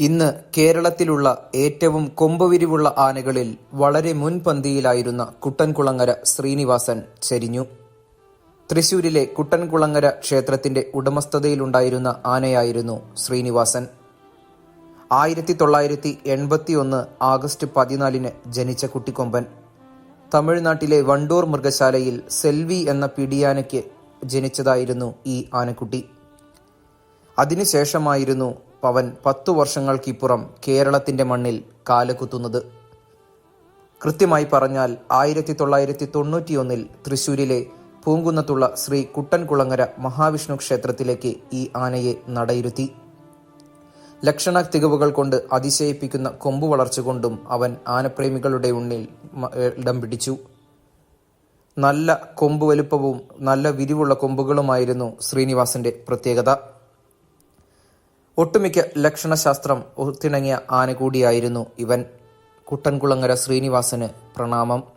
ഇന്ന് കേരളത്തിലുള്ള ഏറ്റവും കൊമ്പുവിരിവുള്ള ആനകളിൽ വളരെ മുൻപന്തിയിലായിരുന്ന കുട്ടൻകുളങ്ങര ശ്രീനിവാസൻ ചരിഞ്ഞു. തൃശൂരിലെ കുട്ടൻകുളങ്ങര ക്ഷേത്രത്തിന്റെ ഉടമസ്ഥതയിലുണ്ടായിരുന്ന ആനയായിരുന്നു ശ്രീനിവാസൻ. ആയിരത്തി തൊള്ളായിരത്തി എൺപത്തിയൊന്ന് ആഗസ്റ്റ് പതിനാലിന് ജനിച്ച കുട്ടിക്കൊമ്പൻ. തമിഴ്നാട്ടിലെ വണ്ടൂർ മൃഗശാലയിൽ സെൽവി എന്ന പിടിയാനയ്ക്ക് ജനിച്ചതായിരുന്നു ഈ ആനക്കുട്ടി. അതിനുശേഷമായിരുന്നു പവൻ പത്തു വർഷങ്ങൾക്കിപ്പുറം കേരളത്തിന്റെ മണ്ണിൽ കാലുകുത്തുന്നത്. കൃത്യമായി പറഞ്ഞാൽ ആയിരത്തി തൊള്ളായിരത്തി തൊണ്ണൂറ്റിയൊന്നിൽ തൃശൂരിലെ പൂങ്കുന്നത്തുള്ള ശ്രീ കുട്ടൻകുളങ്ങര മഹാവിഷ്ണു ക്ഷേത്രത്തിലേക്ക് ഈ ആനയെ നടയിരുത്തി. ലക്ഷണ തികവുകൾ കൊണ്ട് അതിശയിപ്പിക്കുന്ന കൊമ്പു വളർച്ച കൊണ്ടും അവൻ ആനപ്രേമികളുടെ ഉള്ളിൽ ഇടം പിടിച്ചു. നല്ല കൊമ്പ് വലുപ്പവും നല്ല വിരിവുള്ള കൊമ്പുകളുമായിരുന്നു ശ്രീനിവാസന്റെ പ്രത്യേകത. ഒട്ടുമിക്ക ലക്ഷണശാസ്ത്രം ഒത്തിണങ്ങിയ ആന കൂടിയായിരുന്നു ഇവൻ. കുട്ടൻകുളങ്ങര ശ്രീനിവാസന് പ്രണാമം.